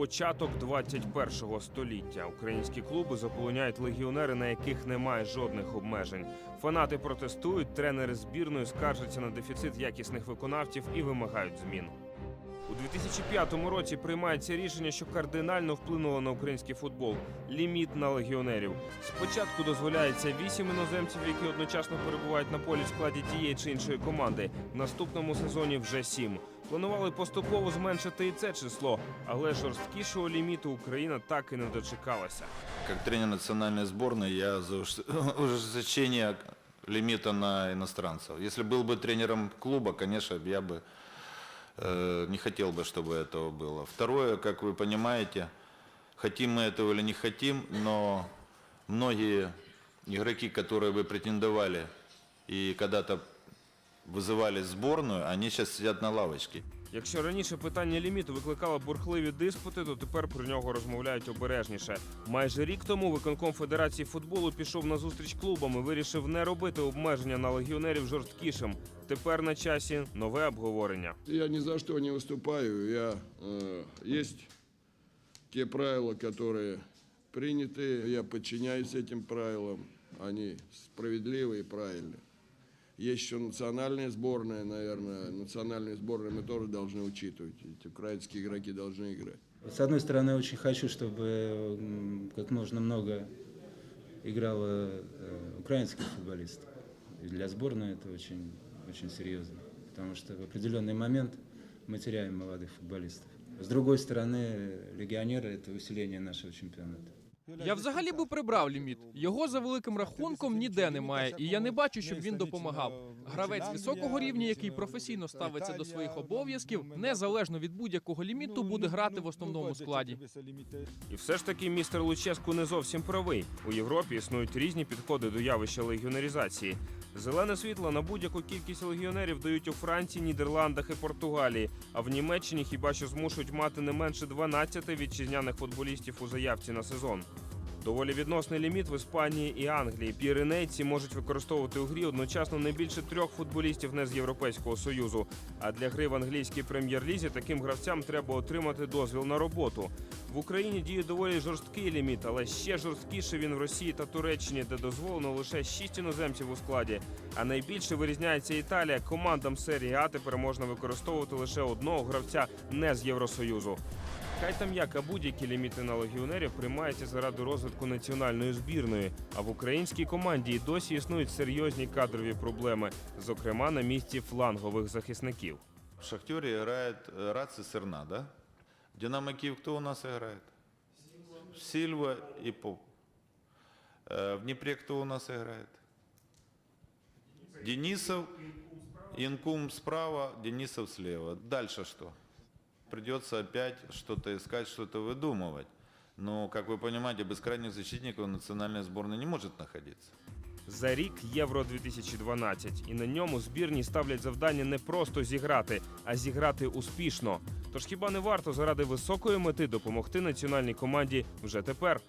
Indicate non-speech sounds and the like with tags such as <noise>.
Початок 21-го століття. Українські клуби заполоняють легіонери, на яких немає жодних обмежень. Фанати протестують, тренери збірної скаржаться на дефіцит якісних виконавців і вимагають змін. У 2005 році приймається рішення, що кардинально вплинуло на український футбол ліміт на легіонерів. Спочатку дозволяється вісім іноземців, які одночасно перебувають на полі в складі тієї чи іншої команди. В наступному сезоні вже сім. Планували поступово зменшити і це число, але жорсткішого ліміту Україна так і не дочекалася. Как тренер национальной сборной я за уж- <laughs> ужесточение лимита на иностранцев. Если был бы тренером клуба, конечно, я бы э, не хотел бы, чтобы этого было. Второе, как вы понимаете, хотим мы этого или не хотим, но многие игроки, которые бы претендовали и когда-то вызывали в сборную, они сейчас сидят на лавочке. Якщо раніше питання ліміту викликало бурхливі диспути, то тепер про нього розмовляють обережніше. Майже рік тому виконком Федерації футболу пішов на зустріч клубам і вирішив не робити обмеження на легіонерів жорсткішим. Тепер на часі нове обговорення. Я ни за что не выступаю. Я, э, есть те правила, которые приняты. Я подчиняюсь этим правилам. Они справедливы и правильны. Есть еще национальная сборная, наверное. Национальные сборные мы тоже должны учитывать. Эти украинские игроки должны играть. С одной стороны, очень хочу, чтобы как можно много играло э, украинских футболистов. И для сборной это очень, очень серьезно, потому что в определенный момент мы теряем молодых футболистов. С другой стороны, легионеры – это усиление нашего чемпионата. Я взагалі би прибрав ліміт. Його за великим рахунком ніде немає, і я не бачу, щоб він допомагав. Гравець високого рівня, який професійно ставиться до своїх обов'язків, незалежно від будь-якого ліміту, буде грати в основному складі. І все ж таки містер Луческу не зовсім правий. У Європі існують різні підходи до явища легіонеризації. Зелене світло на будь-яку кількість легіонерів дають у Франції, Нідерландах і Португалії. А в Німеччині хіба що змушують мати не менше 12 вітчизняних футболістів у заявці на сезон. Доволі відносний ліміт в Іспанії і Англії. Піренейці можуть використовувати у грі одночасно не більше трьох футболістів не з Європейського союзу. А для гри в англійській прем'єр-лізі таким гравцям треба отримати дозвіл на роботу. В Україні діє доволі жорсткий ліміт, але ще жорсткіше він в Росії та Туреччині, де дозволено лише шість іноземців у складі. А найбільше вирізняється Італія. Командам серії А тепер можна використовувати лише одного гравця не з Євросоюзу. Хай там як, а будь-які ліміти на легіонерів приймаються заради розвитку національної збірної. А в українській команді і досі існують серйозні кадрові проблеми, зокрема на місці флангових захисників. В «Шахтере» играет э, Раци Серна, да? В «Динамо Киев» кто у нас играет? Сильва и Поп. Э, В Днепре кто у нас играет? Денисов, Инкум справа, Денисов слева. Дальше что? Придется опять что-то искать, что-то выдумывать. Но, как вы понимаете, без крайних защитников национальная сборная не может находиться. За рік Євро 2012 і на ньому збірні ставлять завдання не просто зіграти, а зіграти успішно. Тож хіба не варто заради високої мети допомогти національній команді вже тепер?